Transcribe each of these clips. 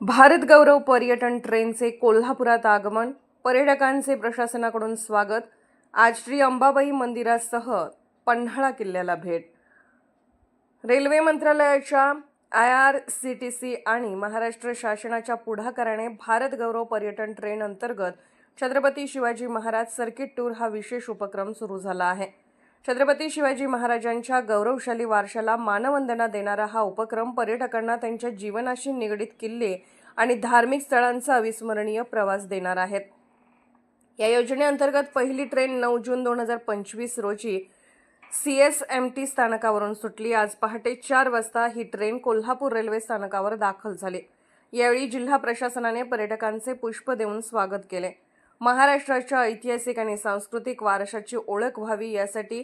भारत गौरव पर्यटन ट्रेनचे कोल्हापुरात आगमन पर्यटकांचे प्रशासनाकडून स्वागत आज श्री अंबाबाई मंदिरासह पन्हाळा किल्ल्याला भेट. रेल्वे मंत्रालयाच्या I R C T C आणि महाराष्ट्र शासनाच्या पुढाकाराने भारत गौरव पर्यटन ट्रेन अंतर्गत छत्रपती शिवाजी महाराज सर्किट टूर हा विशेष उपक्रम सुरू झाला आहे. छत्रपती शिवाजी महाराजांच्या गौरवशाली वारशाला मानवंदना देणारा हा उपक्रम पर्यटकांना त्यांच्या जीवनाशी निगडीत किल्ले आणि धार्मिक स्थळांचा अविस्मरणीय प्रवास देणार आहेत. या योजनेअंतर्गत पहिली ट्रेन नऊ जून दोन हजार पंचवीस रोजी सी एस एम टी स्थानकावरून सुटली. आज पहाटे चार वाजता ही ट्रेन कोल्हापूर रेल्वे स्थानकावर दाखल झाली. यावेळी जिल्हा प्रशासनाने पर्यटकांचे पुष्प देऊन स्वागत केले. महाराष्ट्राच्या ऐतिहासिक आणि सांस्कृतिक वारशाची ओळख व्हावी यासाठी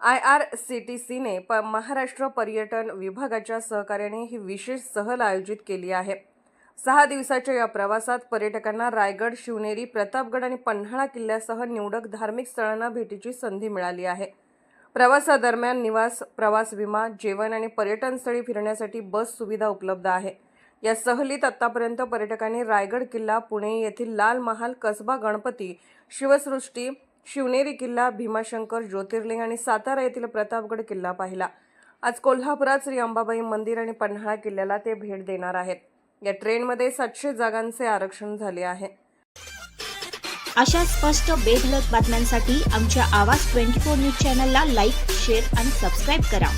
आय आर सी टी सीने प महाराष्ट्र पर्यटन विभागाच्या सहकार्याने ही विशेष सहल आयोजित केली आहे. सहा दिवसाच्या या प्रवासात पर्यटकांना रायगड शिवनेरी प्रतापगड आणि पन्हाळा किल्ल्यासह निवडक धार्मिक स्थळांना भेटीची संधी मिळाली आहे. प्रवासादरम्यान निवास प्रवास विमा जेवण आणि पर्यटनस्थळी फिरण्यासाठी बस सुविधा उपलब्ध आहे. या सहलीत आतापर्यंत पर्यटकांनी रायगड किल्ला पुणे येथील लाल महाल कसबा गणपती शिवसृष्टी शिवनेरी किल्ला भीमाशंकर ज्योतिर्लिंग आणि सातारा येथील प्रतापगड किल्ला पाहिला. आज कोल्हापुरात श्री अंबाबाई मंदिर आणि पन्हाळा किल्ल्याला ते भेट देणार आहेत. या ट्रेनमध्ये सातशे जागांचे आरक्षण झाले आहे. अशा स्पष्ट बेधडक बातम्यांसाठी आमच्या आवाज ट्वेंटी फोर न्यूज चॅनलला लाईक शेअर आणि सबस्क्राईब करा.